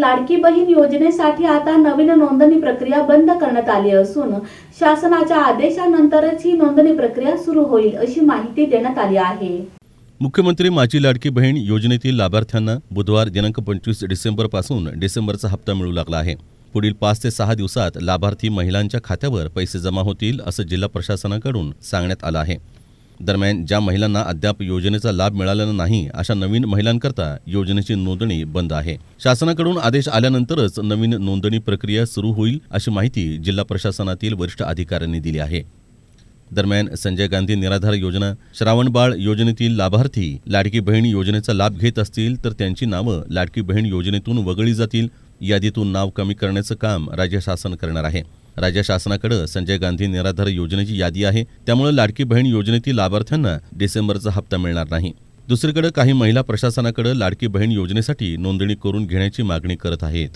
लाडकी बहीण योजनेसाठी आता नवीन नोंदणी प्रक्रिया बंद करण्यात आली असून शासनाच्या आदेशानंतरच ही नोंदणी प्रक्रिया सुरू होईल अशी माहिती देण्यात आली आहे. मुख्यमंत्री माझी लाडकी बहीण योजनेतील लाभार्थ्यांना बुधवार दिनांक पंचवीस डिसेंबरपासून डिसेंबरचा हप्ता मिळू लागला आहे. पुढील पाच ते सहा दिवसात लाभार्थी महिलांच्या खात्यावर पैसे जमा होतील असं जिल्हा प्रशासनाकडून सांगण्यात आलं आहे. दरम्यान ज्या महिलांना अद्याप योजनेचा लाभ मिळालेला नाही अशा नवीन महिलांकरता योजनेची नोंदणी बंद आहे. शासनाकडून आदेश आल्यानंतरच नवीन नोंदणी प्रक्रिया सुरू होईल अशी माहिती जिल्हा प्रशासनातील वरिष्ठ अधिकाऱ्यांनी दिली आहे. दरम्यान संजय गांधी निराधार योजना श्रावणबाळ योजनेतील लाभार्थी लाडकी बहीण योजनेचा लाभ घेत असतील तर त्यांची नावं लाडकी बहीण योजनेतून वगळली जातील. यादीतून नाव कमी करण्याचं काम राज्य शासन करणार आहे. राज्य शासनाकडे संजय गांधी निराधार योजनेची यादी आहे. त्यामुळे लाडकी बहीण योजनेतील लाभार्थ्यांना डिसेंबरचा हप्ता मिळणार नाही. दुसरीकडे काही महिला प्रशासनाकडे लाडकी बहीण योजनेसाठी नोंदणी करून घेण्याची मागणी करत आहेत.